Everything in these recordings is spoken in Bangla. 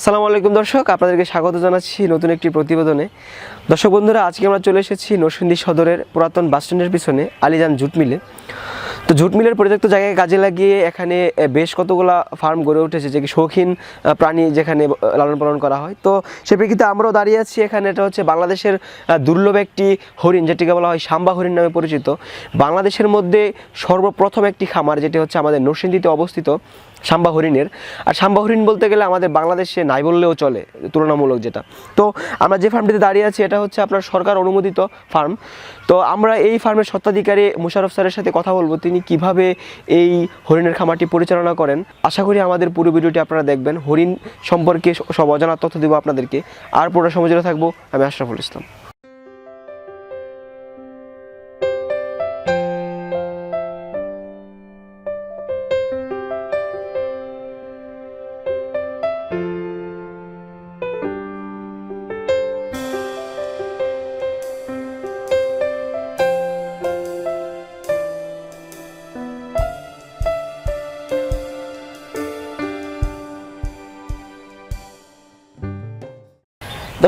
আসসালামু আলাইকুম দর্শক, আপনাদেরকে স্বাগত জানাচ্ছি নতুন একটি প্রতিবেদনে। দর্শক বন্ধুরা, আজকে আমরা চলে এসেছি নরসিংদী সদরের পুরাতন বাস স্ট্যান্ডের পিছনে, আলিজান জুট মিলে। তো জুট মিলের পরিত্যক্ত জায়গায় কাজে লাগিয়ে এখানে বেশ কতগুলা ফার্ম গড়ে উঠেছে, যে কি শৌখিন প্রাণী যেখানে লালন পালন করা হয়। তো সে প্রেক্ষিতে আমরাও দাঁড়িয়ে আছি, এখানে এটা হচ্ছে বাংলাদেশের দুর্লভ একটি হরিণ, যেটিকে বলা হয় সাম্বা হরিণ নামে পরিচিত। বাংলাদেশের মধ্যে সর্বপ্রথম একটি খামার, যেটি হচ্ছে আমাদের নরসিংদীতে অবস্থিত। সাম্বা হরিণের। আর সাম্বা হরিণ বলতে গেলে আমাদের বাংলাদেশে নাই বললেও চলে, তুলনামূলক যেটা। তো আমরা যে ফার্মটিতে দাঁড়িয়ে আছি, এটা হচ্ছে আপনার সরকার অনুমোদিত ফার্ম তো আমরা এই ফার্মের স্বত্বাধিকারী মুশারফ স্যারের সাথে কথা বলব, তিনি কীভাবে এই হরিণের খামারটি পরিচালনা করেন। আশা করি আমাদের পুরো ভিডিওটি আপনারা দেখবেন। হরিণ সম্পর্কে সব অজানা তথ্য দেবো আপনাদেরকে। আর পুরো সময় থাকব, আমি আশরাফুল ইসলাম।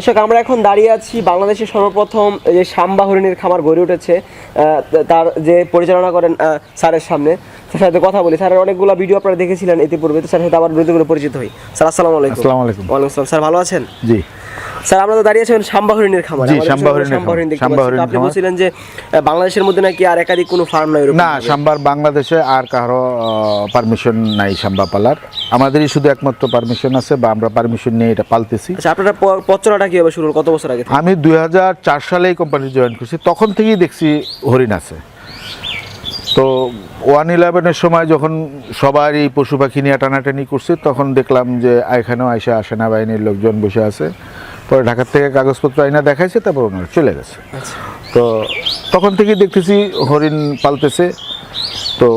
দর্শক, আমরা এখন দাঁড়িয়ে আছি বাংলাদেশের সর্বপ্রথম যে শাম্বা হরিণের খামার গড়ে উঠেছে তার যে পরিচালনা করেন স্যারের সামনে। তার সাথে কথা বলি। স্যারের অনেকগুলো ভিডিও আপনারা দেখেছিলেন ইতিপূর্বে তো স্যারের সাথে আবার নতুন করে পরিচিত হই। স্যার আসসালামু আলাইকুম। আসসালামু আলাইকুম। ওয়ালাইকুম আসসালাম। স্যার ভালো আছেন? জি। স্যার আমরা তো দাঁড়িয়ে আছেন শাম্বাহরিণের খামার। জি, আমাদের সাম্বা পিছনে হরিণের সাম্বা হরিণ দেখতে আপনি বলছিলেন যে বাংলাদেশের মধ্যে নাকি আর একাধিক কোনো ফার্ম নাই এরকম না সাম্বার বাংলাদেশে আর কারও পারমিশন নাই সাম্বা পালার। আমাদেরই শুধু একমাত্র পারমিশন আছে বা আমরা পারমিশন নিয়ে এটা পালতেছি। আচ্ছা আপনারা প- পথ চলাটা কীভাবে শুরু? কত বছর আগে আমি দুই হাজার চার সালে এই কোম্পানি জয়েন করছি। তখন থেকেই দেখছি হরিণ আছে। তো ওয়ান ইলেভেনের সময় যখন সবার এই পশু পাখি নিয়ে টানাটানি করছে তখন দেখলাম যে এখানেও আইসা সেনাবাহিনীর লোকজন বসে আছে। পরে ঢাকার থেকে কাগজপত্র আইনা দেখাইছে তারপর ওনারা চলে গেছে। আচ্ছা। তো তখন থেকেই দেখতেছি হরিণ পালতেছে। তো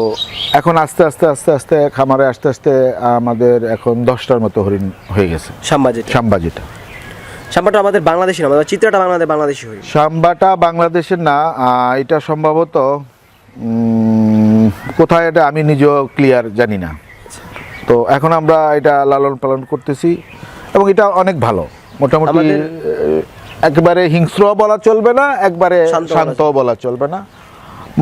এখন আস্তে আস্তে আস্তে আস্তে খামারে আস্তে আস্তে আমাদের এখন দশটার মতো হরিণ হয়ে গেছে। সাম্বা যেটা সাম্বা সাম্বাটা আমাদের বাংলাদেশি না আমাদের চিত্রটা বাংলাদেশ বাংলাদেশি হরিণ সাম্বাটা বাংলাদেশের না এটা সম্ভবত কোথায় এটা আমি নিজেও ক্লিয়ার জানি না। তো এখন আমরা এটা লালন পালন করতেছি এবং এটা অনেক ভালো। মোটামুটি একবারে হিংস্র বলা চলবে না একবারে শান্ত বলা চলবে না।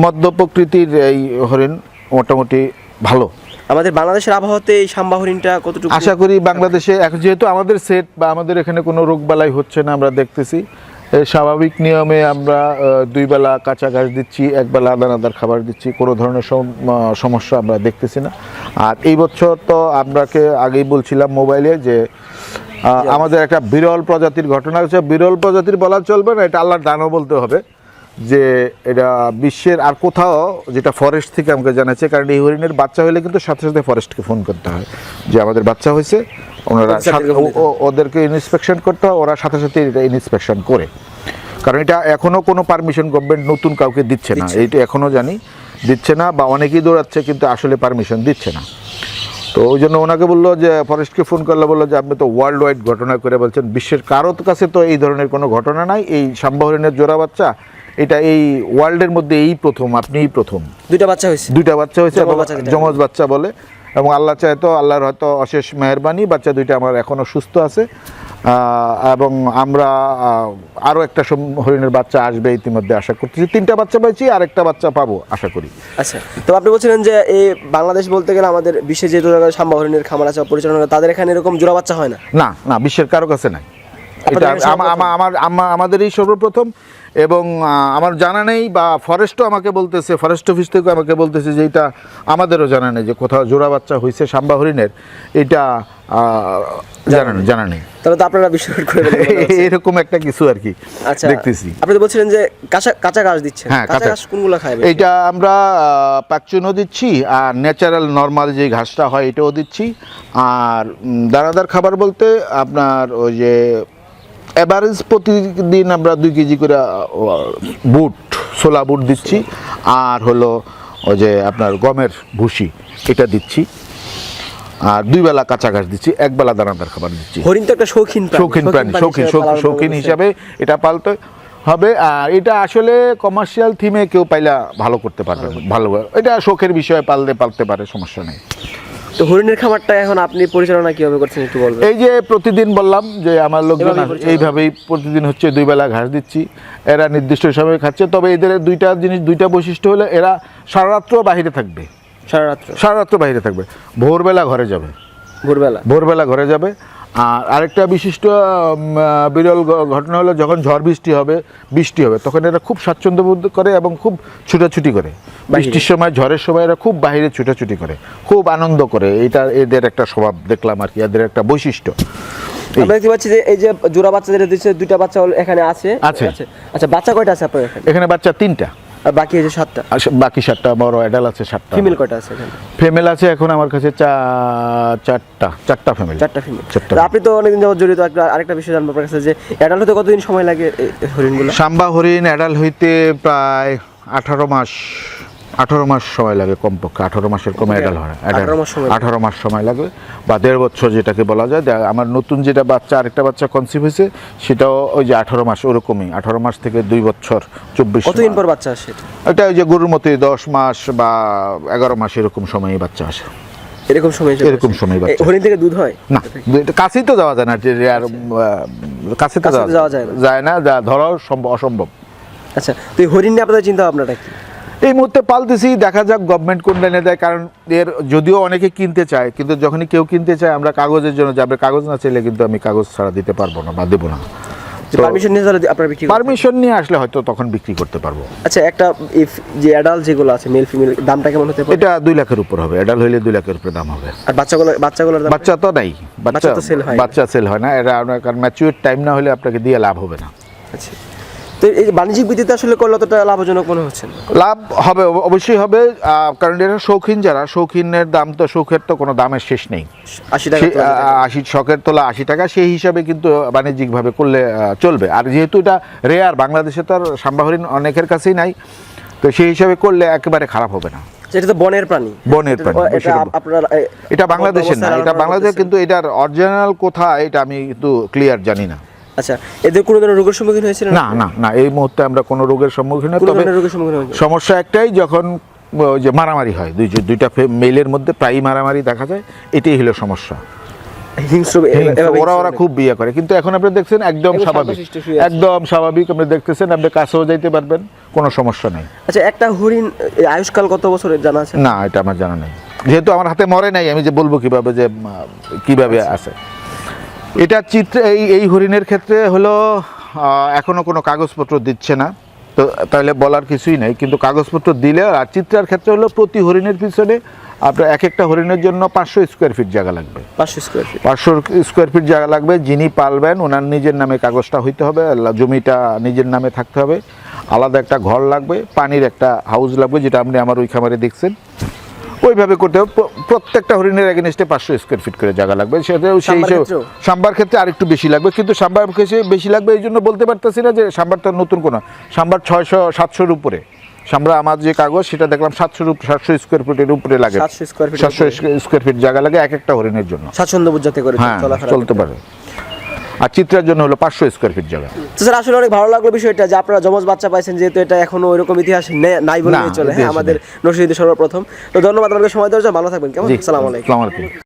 মধ্য প্রকৃতির এই হরিণ মোটামুটি ভালো। আমাদের বাংলাদেশের আবহাওয়াতে এই সাম্বা হরিণটা কতটুকু আশা করি বাংলাদেশে এখন যেহেতু আমাদের সেট বা আমাদের এখানে কোনো রোগবালাই হচ্ছে না আমরা দেখতেছি। স্বাভাবিক নিয়মে আমরা দুইবেলা দুই বেলা কাঁচা ঘাস দিচ্ছি একবেলা বেলা আদার খাবার দিচ্ছি কোনো ধরনের সম- সমস্যা আমরা দেখতেছি না। আর এই বছর তো আমরাকে আগেই বলছিলাম মোবাইলে যে আমাদের একটা বিরল প্রজাতির ঘটনা হচ্ছে বিরল প্রজাতির বলা চলবে না এটা আল্লাহর দানও বলতে হবে। যে এটা বিশ্বের আর কোথাও যেটা ফরেস্ট থেকে আমাকে জানাচ্ছে কারণ এই হরিণের বাচ্চা হলে কিন্তু সাথে সাথে ফরেস্টকে ফোন করতে হয়। যে আমাদের বাচ্চা হয়েছে ওনারা ওদেরকে ইন্সপেকশন করতে হয় ওরা সাথে সাথে এটা ইন্সপেকশন করে। কারণ এটা এখনও কোনো পারমিশন গভর্নমেন্ট নতুন কাউকে দিচ্ছে না। এইটা এখনও জানি। দিচ্ছে না বা অনেকেই দৌড়াচ্ছে কিন্তু আসলে পারমিশন দিচ্ছে না। তো ওই জন্য ওনাকে বলল যে ফরেস্টকে ফোন করলে বলল যে আপনি তো ওয়ার্ল্ড ওয়াইড ঘটনা করে বলছেন। বিশ্বের কারোর কাছে তো এই ধরনের কোনো ঘটনা নাই। এই সাম্বাহরিণের জোড়া বাচ্চা এটা এই ওয়ার্ল্ডের মধ্যে এই প্রথম আপনিই প্রথম। দুইটা বাচ্চা হয়েছে? দুইটা বাচ্চা হয়েছে এবং বাচ্চা বলে। এবং আল্লাহ চায় তো আল্লাহর হয়তো অশেষ মেহরবানি বাচ্চা দুইটা আমার এখনও সুস্থ আছে। এবং আমরা আরও একটা হরিণের বাচ্চা আসবে ইতিমধ্যে আশা করতেছি। তিনটা বাচ্চা পাইছি আর একটা বাচ্চা পাবো আশা করি। আচ্ছা তো আপনি বলছিলেন যে এই বাংলাদেশ বলতে গেলে আমাদের বিশ্বে জায়গায় সাম্বা হরিণের খামার আছে পরিচালনা করে, তাদের এখানে এরকম জোড়া বাচ্চা হয় না? না না বিশ্বের কারও কাছে নাই। এটা আমাদেরই সর্বপ্রথম। এবং আমার জানা নেই বা ফরেস্টও আমাকে বলতেছে ফরেস্ট অফিস থেকেও আমাকে বলতেছে যে এটা আমাদেরও জানা নেই যে কোথাও জোড়া বাচ্চা হয়েছে সাম্বা হরিণের। এটা জানা নেই। জানা নেই। তাহলে তো আপনারা বিশ্ব রেকর্ড করে এরকম একটা কিছু আর কি আচ্ছা দেখতেছি। আপনি তো বলছিলেন যে কাঁচা কাঁচা ঘাস দিচ্ছেন। হ্যাঁ, কাঁচা ঘাস কোনগুলো খায়? এইটা আমরা পাকচুনও দিচ্ছি আর ন্যাচারাল নর্মাল যে ঘাসটা হয় এটাও দিচ্ছি। আর দানাদার খাবার বলতে আপনার ওই যে অ্যাভারেজ প্রতিদিন আমরা দুই কেজি করে বুট ছোলা বুট দিচ্ছি। আর হলো ওই যে আপনার গমের ভুসি এটা দিচ্ছি। আর দুই বেলা কাঁচা ঘাস দিচ্ছি এক বেলা দানাদার খাবার দিচ্ছি। হরিণ তো একটা শৌখিন শৌখিন প্রাণী শৌখিন শৌখিন হিসাবে এটা পালতে হবে। আর এটা আসলে কমার্শিয়াল থিমে কেউ পাইলা ভালো করতে পারবে। ভালো। এটা শখের বিষয়ে পালতে পালতে পারে সমস্যা নেই। তো হরিণের খামারটা এখন আপনি পরিচালনা কীভাবে করছেন একটু বলবেন? এই যে প্রতিদিন বললাম যে আমার লোকজন এইভাবেই প্রতিদিন হচ্ছে দুই বেলা ঘাস দিচ্ছি। এরা নির্দিষ্ট সময়ে খাচ্ছে তবে এদের দুইটা জিনিস দুইটা বৈশিষ্ট্য হলো এরা সারারাত্র বাহিরে থাকবে। সারারাত্র সারারাত্র বাহিরে বাইরে থাকবে। ভোরবেলা ঘরে যাবে। ভোরবেলা? ভোরবেলা ঘরে যাবে। আর আরেকটা বিশিষ্ট বিরল ঘটনা হলো যখন ঝড় বৃষ্টি হবে বৃষ্টি হবে তখন এরা খুব স্বাচ্ছন্দ্য বোধ করে এবং খুব ছুটাছুটি করে। বৃষ্টির সময় ঝড়ের সময় এরা খুব বাইরে ছুটাছুটি করে খুব আনন্দ করে। এটা এদের একটা স্বভাব দেখলাম আর কি এদের একটা বৈশিষ্ট্য। আমরা দেখতে পাচ্ছি যে এই যে জোড়া বাচ্চা যেটা দিচ্ছে দুইটা বাচ্চা হল- এখানে আছে। আছে। আচ্ছা বাচ্চা কয়টা আছে আপনার এখানে? এখানে বাচ্চা তিনটা। আর বাকি যে সাতটা? আর বাকি সাতটা বড় অ্যাডাল আছে সাতটা। ফিমেল কয়টা আছে এখানে? ফিমেল আছে এখন আমার কাছে চারটা। চারটা ফিমেল চারটা ফিমেল চারটা। আপনি তো অনেকদিন যাবত জড়িত আরেকটা বিষয় জানব আপনার কাছে যে অ্যাডাল্ট হতে কতদিন সময় লাগে হরিণগুলো? সাম্বা হরিণ অ্যাডাল হইতে প্রায় আঠারো মাস। আঠারো মাস সময় লাগে কমপক্ষে আঠারো মাসের কমে অ্যাডাল হয় 18 মাস সময় লাগে। আঠারো মাস সময় লাগে বা দেড় বছর যেটাকে বলা যায় আমার নতুন যেটা বাচ্চা আরেকটা বাচ্চা কনসিভ হয়েছে সেটাও ওই যে আঠারো মাস ওরকমই আঠারো মাস থেকে দুই বছর চব্বিশ কতদিন পর বাচ্চা আসে এটা? ওই যে গরুর মতোই দশ মাস বা এগারো মাস এরকম সময়ে বাচ্চা আসে এরকম সময় এরকম। সময় বাচ্চা। হরিণ থেকে দুধ হয় না কাছেই তো যাওয়া যায় না যে আর কাছে তো কাছে তো যাওয়া যায় না। যায় না যা ধরাও সম্ভব অসম্ভব আচ্ছা তো এই হরিণ নিয়ে আপনাদের চিন্তা ভাবনাটা কি এই মুহূর্তে পালতেছি দেখা যাক গভর্নমেন্ট কোন লাইনে দেয় কারণ এর যদিও অনেকে কিনতে চায় কিন্তু যখনই কেউ কিনতে চায় আমরা কাগজের জন্য যাবে কাগজ না চাইলে কিন্তু আমি কাগজ ছাড়া দিতে পারব না বা দেবো না। পারমিশন নিয়ে তাহলে আপনারা বিক্রি পারমিশন নিয়ে আসলে হয়তো তখন বিক্রি করতে পারব। আচ্ছা একটা ইফ যে অ্যাডাল্ট যেগুলো আছে মেল ফিমেল দামটা কেমন হতে পারে? এটা দুই লাখের উপর হবে এডাল হইলে দুই লাখের উপরে দাম হবে। আর বাচ্চাগুলো বাচ্চাগুলোর দাম বাচ্চা তো নাই বাচ্চা তো sell হয় বাচ্চা সেল হয় না এটা আপনার কারণ ম্যাচিউর টাইম না হলে আপনাকে দিয়ে লাভ হবে না। আচ্ছা। তো এই বাণিজ্যিক ভিত্তিতে আসলে করলে অতটা লাভজনক মনে হচ্ছে লাভ হবে অবশ্যই হবে। কারণ এটা শৌখিন যারা শৌখিনের দাম তো শৌখের তো কোনো দামের শেষ নেই। আশি টাকা আশি শখের তোলা আশি টাকা সেই হিসাবে কিন্তু বাণিজ্যিকভাবে করলে চলবে। আর যেহেতু এটা রেয়ার বাংলাদেশে তো আর সাম্বাহরিণ অনেকের কাছেই নাই তো সেই হিসাবে করলে একেবারে খারাপ হবে না। এটা তো বনের প্রাণী। বনের প্রাণী, এটা বাংলাদেশের না এটা বাংলাদেশে। কিন্তু এটার অরিজিনাল কোথায় এটা আমি কিন্তু ক্লিয়ার জানি না। আচ্ছা এদের কোনো ধরনের রোগের সম্মুখীন হয়েছিল না না না এই মুহূর্তে আমরা কোনো রোগের সম্মুখীন হই, তবে সমস্যা একটাই যখন যে মারামারি হয় দুই দুইটা মেলের মধ্যে প্রায়ই মারামারি দেখা যায় এটাই হলো সমস্যা। ওরা ওরা খুব বিয়ে করে কিন্তু এখন আপনি দেখছেন একদম স্বাভাবিক। একদম স্বাভাবিক আপনি দেখতেছেন আপনি কাছেও যাইতে পারবেন কোনো সমস্যা নেই। আচ্ছা একটা হরিণ আয়ুষ্কাল কত বছরের জানা আছে? না এটা আমার জানা নেই। যেহেতু আমার হাতে মরে নাই আমি যে বলব কীভাবে যে কীভাবে আছে। এটা চিত্র এই এই হরিণের ক্ষেত্রে হলো আহ, এখনও কোনো কাগজপত্র দিচ্ছে না। তো তাহলে বলার কিছুই নেই কিন্তু কাগজপত্র দিলে আর চিত্রার ক্ষেত্রে হলো প্রতি হরিণের পিছনে আপনার এক একটা হরিণের জন্য পাঁচশো স্কোয়ার ফিট জায়গা লাগবে। পাঁচশো স্কোয়ার ফিট পাঁচশো স্কোয়ার ফিট জায়গা লাগবে যিনি পালবেন ওনার নিজের নামে কাগজটা হইতে হবে জমিটা নিজের নামে থাকতে হবে। আলাদা একটা ঘর লাগবে পানির একটা হাউস লাগবে যেটা আপনি আমার ওই খামারে দেখছেন। ওইভাবে করতে হবে। প্রত্যেকটা হরিণের এগেনস্টে পাঁচশো স্কোয়ার ফিট করে জায়গা লাগবে। সেটাও সেই সাম্বার? সাম্বার ক্ষেত্রে আরেকটু বেশি লাগবে। কিন্তু সাম্বার ক্ষেত্রে বেশি লাগবে এই জন্য বলতে পারতেছি না যে সাম্বারটা নতুন কোনো। সাম্বার ছয়শো সাতশোর উপরে। সাম্বার আমার যে কাগজ সেটা দেখলাম সাতশো উপরে সাতশো স্কোয়ার ফিটের উপরে লাগে। 700 স্কোয়ার ফিট সাতশো স্কোয়ার ফিট জায়গা লাগে এক একটা হরিণের জন্য। স্বাচ্ছন্দ্য বোধ যাতে করে হ্যাঁ চলতে পারে। আর চিত্রার জন্য হলো পাঁচশো স্কোয়ার ফিট জায়গা। তো স্যার আসলে অনেক ভালো লাগল বিষয়টা যে আপনারা যমজ বাচ্চা পাইছেন যেহেতু এটা এখনও ওইরকম ইতিহাস নাই বলে চলে হ্যাঁ আমাদের নরসিংদীতে সর্বপ্রথম। তো ধন্যবাদ আপনাকে সময় দেওয়ার জন্য। ভালো থাকবেন কেমন? আসসালামু আলাইকুম।